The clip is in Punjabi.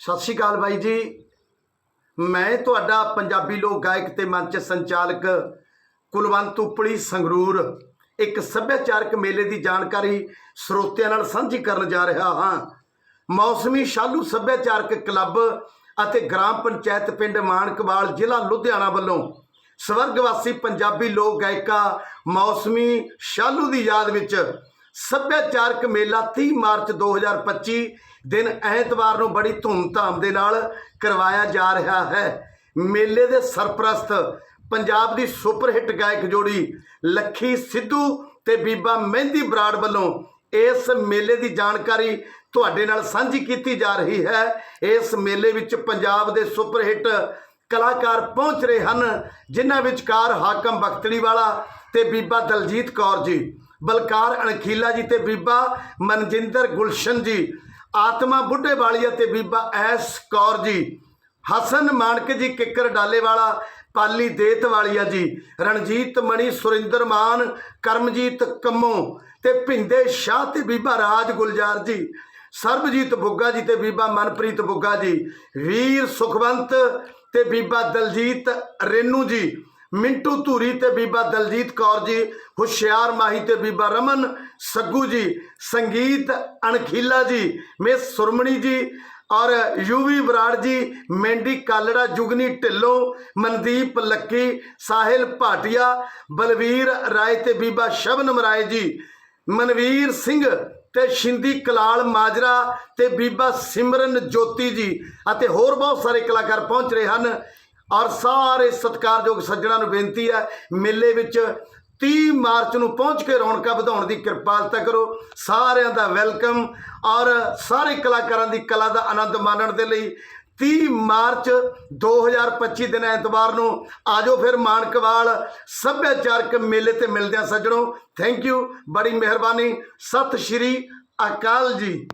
ਸਤਿ ਸ਼੍ਰੀ ਅਕਾਲ ਬਾਈ ਜੀ। ਮੈਂ ਤੁਹਾਡਾ ਪੰਜਾਬੀ ਲੋਕ ਗਾਇਕ ਤੇ ਮੰਚ ਸੰਚਾਲਕ ਕੁਲਵੰਤ ਉਪਲੀ ਸੰਗਰੂਰ ਇੱਕ ਸੱਭਿਆਚਾਰਕ ਮੇਲੇ ਦੀ ਜਾਣਕਾਰੀ ਸਰੋਤਿਆਂ ਨਾਲ ਸਾਂਝੀ ਕਰਨ ਜਾ ਰਿਹਾ ਹਾਂ। ਮੌਸਮੀ ਸ਼ਾਲੂ ਸੱਭਿਆਚਾਰਕ ਕਲੱਬ ਅਤੇ ਗ੍ਰਾਮ ਪੰਚਾਇਤ ਪਿੰਡ ਮਾਨਕਵਾਲ ਜ਼ਿਲ੍ਹਾ ਲੁਧਿਆਣਾ ਵੱਲੋਂ ਸਵਰਗਵਾਸੀ ਪੰਜਾਬੀ ਲੋਕ ਗਾਇਕਾ ਮੌਸਮੀ ਸ਼ਾਲੂ ਦੀ ਯਾਦ ਵਿੱਚ ਸੱਭਿਆਚਾਰਕ ਮੇਲਾ 30 ਮਾਰਚ 2025 ਦਿਨ ਐਤਵਾਰ ਨੂੰ ਬੜੀ ਧੂਮਧਾਮ ਦੇ ਨਾਲ ਕਰਵਾਇਆ ਜਾ ਰਿਹਾ ਹੈ। ਮੇਲੇ ਦੇ ਸਰਪ੍ਰਸਤ ਪੰਜਾਬ ਦੀ ਸੁਪਰ ਹਿੱਟ ਗਾਇਕ ਜੋੜੀ ਲੱਖੀ ਸਿੱਧੂ ਤੇ ਬੀਬਾ ਮਹਿੰਦੀ ਬਰਾੜ ਵੱਲੋਂ ਇਸ ਮੇਲੇ ਦੀ ਜਾਣਕਾਰੀ ਤੁਹਾਡੇ ਨਾਲ ਸਾਂਝੀ ਕੀਤੀ ਜਾ ਰਹੀ ਹੈ। ਇਸ ਮੇਲੇ ਵਿੱਚ ਪੰਜਾਬ ਦੇ ਸੁਪਰ ਹਿੱਟ ਕਲਾਕਾਰ ਪਹੁੰਚ ਰਹੇ ਹਨ, ਜਿਨ੍ਹਾਂ ਵਿਚਕਾਰ ਹਾਕਮ ਬਖਤੜੀ ਵਾਲਾ ਤੇ ਬੀਬਾ ਦਲਜੀਤ ਕੌਰ ਜੀ, ਬਲਕਾਰ ਅਣਖੀਲਾ ਜੀ ਤੇ ਬੀਬਾ ਮਨਜਿੰਦਰ ਗੁਲਸ਼ਨ ਜੀ ਆਤਮਾ ਬੁੱਢੇ ਵਾਲੀਆ ਅਤੇ ਬੀਬਾ ਐਸ ਕੌਰ ਜੀ। ਹਸਨ ਮਾਨਕ ਜੀ ਕਿੱਕਰ ਡਾਲੇ ਵਾਲਾ, ਪਾਲੀ ਦੇਤ ਵਾਲੀਆ ਜੀ। ਰਣਜੀਤ ਮਣੀ, ਸੁਰਿੰਦਰ ਮਾਨ, ਕਰਮਜੀਤ ਕੰਮੋ ਤੇ ਭਿੰਦੇ ਸ਼ਾਹ ਤੇ ਬੀਬਾ ਰਾਜ ਗੁਲਜ਼ਾਰ ਜੀ। ਸਰਬਜੀਤ ਬੁੱਗਾ ਜੀ ਤੇ ਬੀਬਾ ਮਨਪ੍ਰੀਤ ਬੁੱਗਾ ਜੀ। ਵੀਰ ਸੁਖਵੰਤ ਤੇ ਬੀਬਾ ਦਲਜੀਤ ਰੇਨੂ ਜੀ। ਮਿੰਟੂ ਧੂਰੀ ਤੇ ਬੀਬਾ ਦਲਜੀਤ ਕੌਰ ਜੀ, ਹੁਸ਼ਿਆਰ ਮਾਹੀ ਤੇ ਬੀਬਾ ਰਮਨ ਸੱਗੂ ਜੀ, ਸੰਗੀਤ ਅਣਖੀਲਾ ਜੀ, ਮਿਸ ਸੁਰਮਣੀ ਜੀ ਔਰ ਯੂਵੀ ਬਰਾੜ ਜੀ, ਮੈਂਡੀ ਕਾਲੜਾ, ਜੁਗਨੀ ਢਿੱਲੋਂ, ਮਨਦੀਪ ਲੱਕੀ, ਸਾਹਿਲ ਭਾਟੀਆ, ਬਲਵੀਰ ਰਾਏ ਤੇ ਬੀਬਾ ਸ਼ਬਨਮ ਰਾਏ ਜੀ, ਮਨਵੀਰ ਸਿੰਘ ਤੇ ਸ਼ਿੰਦੀ ਕਲਾਲ ਮਾਜਰਾ ਤੇ ਬੀਬਾ ਸਿਮਰਨ ਜੋਤੀ ਜੀ ਅਤੇ ਹੋਰ ਬਹੁਤ ਸਾਰੇ ਕਲਾਕਾਰ ਪਹੁੰਚ ਰਹੇ ਹਨ। ਔਰ ਸਾਰੇ ਸਤਿਕਾਰਯੋਗ ਸੱਜਣਾ ਨੂੰ ਬੇਨਤੀ ਹੈ, ਮੇਲੇ ਵਿੱਚ 30 ਮਾਰਚ ਨੂੰ ਪਹੁੰਚ ਕੇ ਰੌਣਕਾਂ ਵਧਾਉਣ ਦੀ ਕਿਰਪਾਲਤਾ ਕਰੋ। ਸਾਰਿਆਂ ਦਾ ਵੈਲਕਮ ਔਰ ਸਾਰੇ ਕਲਾਕਾਰਾਂ ਦੀ ਕਲਾ ਦਾ ਆਨੰਦ ਮਾਣਨ ਦੇ ਲਈ 30 ਮਾਰਚ 2025 ਦਿਨ ਐਤਵਾਰ ਨੂੰ ਆਜੋ ਫਿਰ ਮਾਨਕਵਾਲ ਸੱਭਿਆਚਾਰਕ ਮੇਲੇ ਤੇ ਮਿਲਦੇ ਆ ਸੱਜਣੋ। ਥੈਂਕ ਯੂ ਬੜੀ ਮਿਹਰਬਾਨੀ। ਸਤਿ ਸ਼੍ਰੀ ਅਕਾਲ ਜੀ।